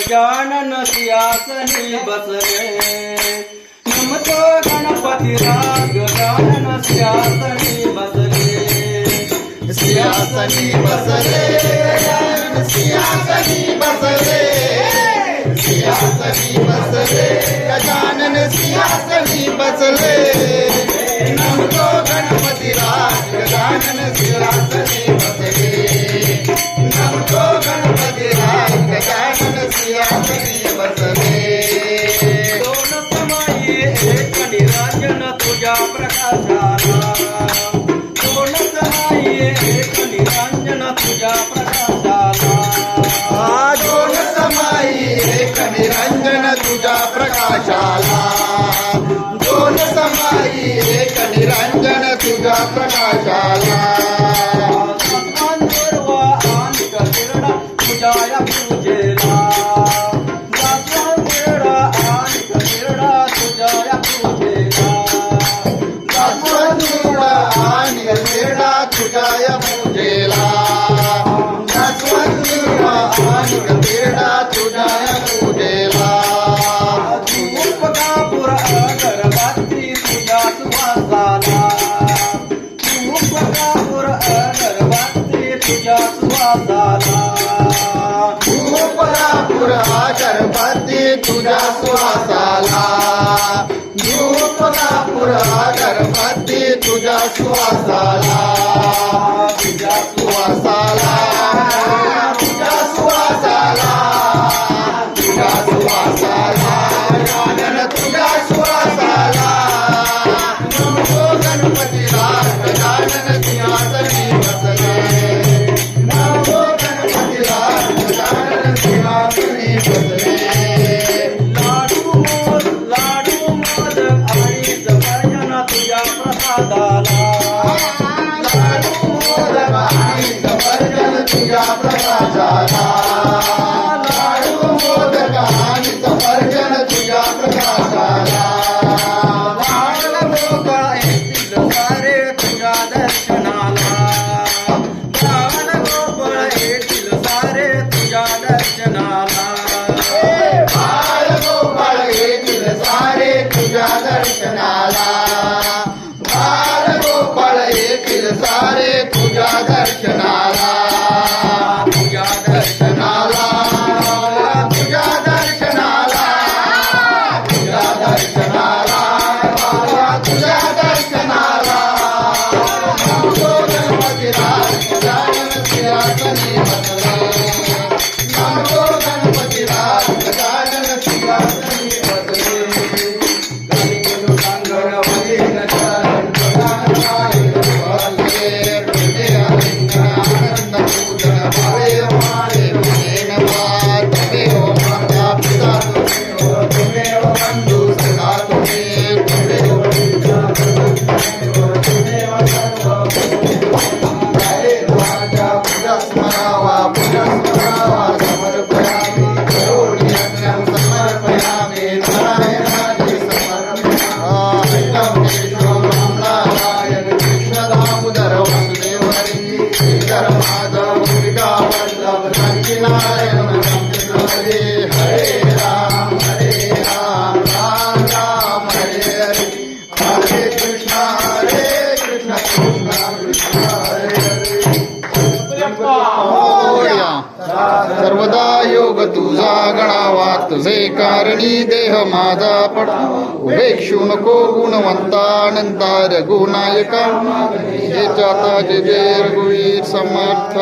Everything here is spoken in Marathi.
जानन सियासनी बसले. नमतो गणपती राग गजानन सियासनी बसले. सियासनी बसले. सियासनी बसले. सियासनी बसले. गजानन सियासनी बसले. नमतो गणपती राग गजानन सियासनी बसले. निरंजन तुझ्या प्रकाशाला. दोन समाई एक निरंजन तुझ्या प्रकाश श्वासाला पुरा पुरा गणपती तुझ्या श्वासाला पुरा पुरा ప్రసాదాలా inside. तुझा गणावा तुझे कारणी देह माझा पट उपेक्षू नको गुणवंता अनंता रघुनायका. हे जाता जय रघुवीर समर्थ.